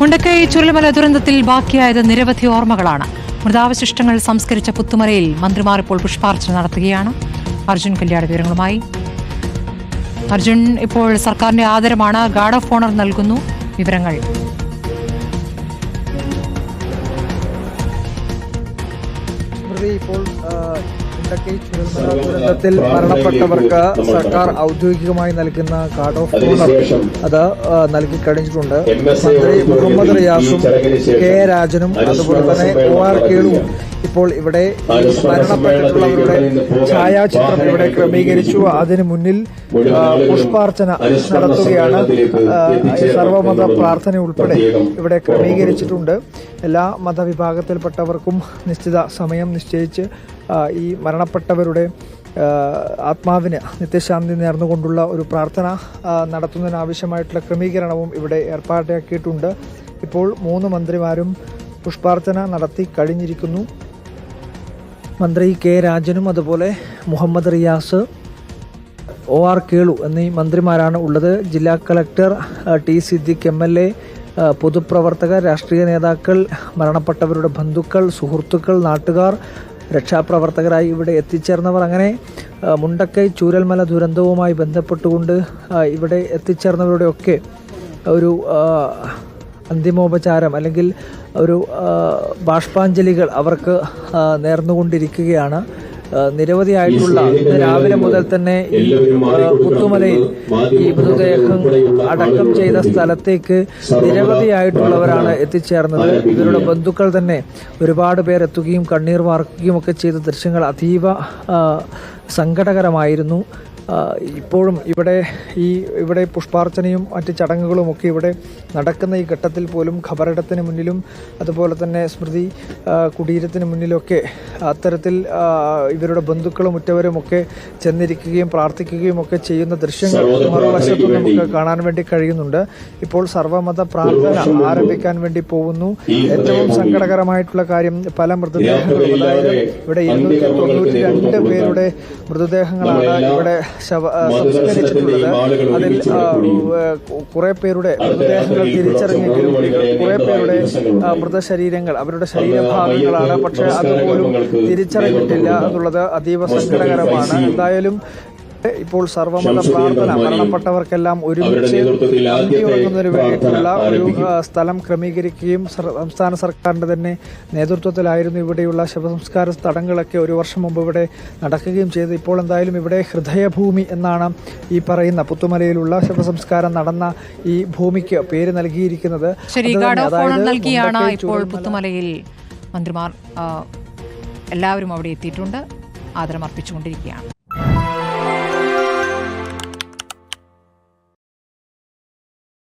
മുണ്ടക്കൈ ചുരുളിമല ദുരന്തത്തിൽ ബാക്കിയായത് നിരവധി ഓർമ്മകളാണ്. മൃതാവശിഷ്ടങ്ങൾ സംസ്കരിച്ച പുത്തുമലയിൽ മന്ത്രിമാർ ഇപ്പോൾ പുഷ്പാർച്ചന നടത്തുകയാണ്. അർജുൻ കല്യാണ വിവരങ്ങളുമായി. അർജുൻ ഇപ്പോൾ സർക്കാരിന്റെ ആദരമാണ് ഗാർഡ് ഓഫ് ഓണർ നൽകുന്നു. വിവരങ്ങൾ. ഇപ്പോൾ ആ, ചുഴൽമല ദുരന്തത്തിൽ മരണപ്പെട്ടവർക്ക് സർക്കാർ ഔദ്യോഗികമായി നൽകുന്ന കാർഡ് ഓഫ് ഓണർ അത് നൽകി കഴിഞ്ഞിട്ടുണ്ട്. മന്ത്രി മുഹമ്മദ് റിയാസും കെ രാജനും അതുപോലെ തന്നെ ഒ ആർ കേളുവും ഇപ്പോൾ ഇവിടെ മരണപ്പെട്ടിട്ടുള്ളവരുടെ ഛായാചിത്രം ഇവിടെ ക്രമീകരിച്ചു. അതിനു മുന്നിൽ പുഷ്പാർച്ചന നടത്തുകയാണ്. സർവമത പ്രാർത്ഥന ഉൾപ്പെടെ ഇവിടെ ക്രമീകരിച്ചിട്ടുണ്ട്. എല്ലാ മതവിഭാഗത്തിൽപ്പെട്ടവർക്കും നിശ്ചിത സമയം നിശ്ചയിച്ച് ഈ മരണപ്പെട്ടവരുടെ ആത്മാവിന് നിത്യശാന്തി നേർന്നുകൊണ്ടുള്ള ഒരു പ്രാർത്ഥന നടത്തുന്നതിനാവശ്യമായിട്ടുള്ള ക്രമീകരണവും ഇവിടെ ഏർപ്പാടാക്കിയിട്ടുണ്ട്. ഇപ്പോൾ മൂന്ന് മന്ത്രിമാരും പുഷ്പാർച്ചന നടത്തി കഴിഞ്ഞിരിക്കുന്നു. മന്ത്രി കെ രാജനും അതുപോലെ മുഹമ്മദ് റിയാസ് ഒ ആർ കേളു എന്നീ മന്ത്രിമാരാണ് ഉള്ളത്. ജില്ലാ collector T Siddique M L A പൊതുപ്രവർത്തകർ രാഷ്ട്രീയ നേതാക്കൾ മരണപ്പെട്ടവരുടെ ബന്ധുക്കൾ സുഹൃത്തുക്കൾ നാട്ടുകാർ രക്ഷാപ്രവർത്തകരായി ഇവിടെ എത്തിച്ചേർന്നവർ. അങ്ങനെ മുണ്ടക്കൈ ചൂരൽമല ദുരന്തവുമായി ബന്ധപ്പെട്ടുകൊണ്ട് ഇവിടെ എത്തിച്ചേർന്നവരുടെയൊക്കെ ഒരു അന്തിമോപചാരം അല്ലെങ്കിൽ ഒരു ബാഷ്പാഞ്ജലികൾ അവർക്ക് നേർന്നുകൊണ്ടിരിക്കുകയാണ്. നിരവധിയായിട്ടുള്ള ഇന്ന് രാവിലെ മുതൽ തന്നെ ഈ പുത്തുമലയിൽ ഈ മൃതദേഹം അടക്കം ചെയ്ത സ്ഥലത്തേക്ക് നിരവധിയായിട്ടുള്ളവരാണ് എത്തിച്ചേർന്നത്. ഇവരുടെ ബന്ധുക്കൾ തന്നെ ഒരുപാട് പേർ എത്തുകയും കണ്ണീർ വാർക്കുകയും ഒക്കെ ചെയ്ത ദൃശ്യങ്ങൾ അതീവ സങ്കടകരമായിരുന്നു. ഇപ്പോഴും ഇവിടെ ഈ ഇവിടെ പുഷ്പാർച്ചനയും മറ്റ് ചടങ്ങുകളും ഒക്കെ ഇവിടെ നടക്കുന്ന ഈ ഘട്ടത്തിൽ പോലും ഖബറിടത്തിന് മുന്നിലും അതുപോലെ തന്നെ സ്മൃതി കുടീരത്തിന് മുന്നിലൊക്കെ അത്തരത്തിൽ ഇവരുടെ ബന്ധുക്കളും ഉറ്റവരും ഒക്കെ ചെന്നിരിക്കുകയും പ്രാർത്ഥിക്കുകയും ഒക്കെ ചെയ്യുന്ന ദൃശ്യങ്ങൾ മറുവശത്ത് നമുക്ക് കാണാൻ വേണ്ടി കഴിയുന്നുണ്ട്. ഇപ്പോൾ സർവമത പ്രാർത്ഥന ആരംഭിക്കാൻ വേണ്ടി പോകുന്നു. ഏറ്റവും സങ്കടകരമായിട്ടുള്ള കാര്യം പല മൃതദേഹങ്ങളും അതായത് ഇവിടെ ഇരുന്നൂറ്റി തൊണ്ണൂറ്റി രണ്ട് പേരുടെ മൃതദേഹങ്ങളാണ് ഇവിടെ ശവ സംസ്കരിച്ചിട്ടുള്ളത്. അതിൽ കുറെ പേരുടെ മൃതദേഹങ്ങൾ തിരിച്ചറിഞ്ഞെങ്കിലും കുറെ പേരുടെ മൃതശരീരങ്ങൾ അവരുടെ ശരീരഭാഗങ്ങളാണ്. പക്ഷെ അതുപോലും തിരിച്ചറിഞ്ഞിട്ടില്ല എന്നുള്ളത് അതീവ സങ്കടകരമാണ്. എന്തായാലും ഇപ്പോൾ സർവമത പ്രാർത്ഥന മരണപ്പെട്ടവർക്കെല്ലാം ഒരുമിച്ച് അന്തിയുറങ്ങുന്നതിന് വേണ്ടിയിട്ടുള്ള ഒരു സ്ഥലം ക്രമീകരിക്കുകയും സംസ്ഥാന സർക്കാരിന്റെ തന്നെ നേതൃത്വത്തിലായിരുന്നു ഇവിടെയുള്ള ശവസംസ്കാര തടങ്ങളൊക്കെ ഒരു വർഷം മുമ്പ് ഇവിടെ നടക്കുകയും ചെയ്തു. ഇപ്പോൾ എന്തായാലും ഇവിടെ ഹൃദയഭൂമി എന്നാണ് ഈ പറയുന്ന പുത്തുമലയിലുള്ള ശവസംസ്കാരം നടന്ന ഈ ഭൂമിക്ക് പേര് നൽകിയിരിക്കുന്നത്. നൽകിയാണ് ഇപ്പോൾ പുത്തുമലയിൽ മന്ത്രിമാർ എല്ലാവരും അവിടെ എത്തിയിട്ടുണ്ട്. ആദരം അർപ്പിച്ചുകൊണ്ടിരിക്കുകയാണ്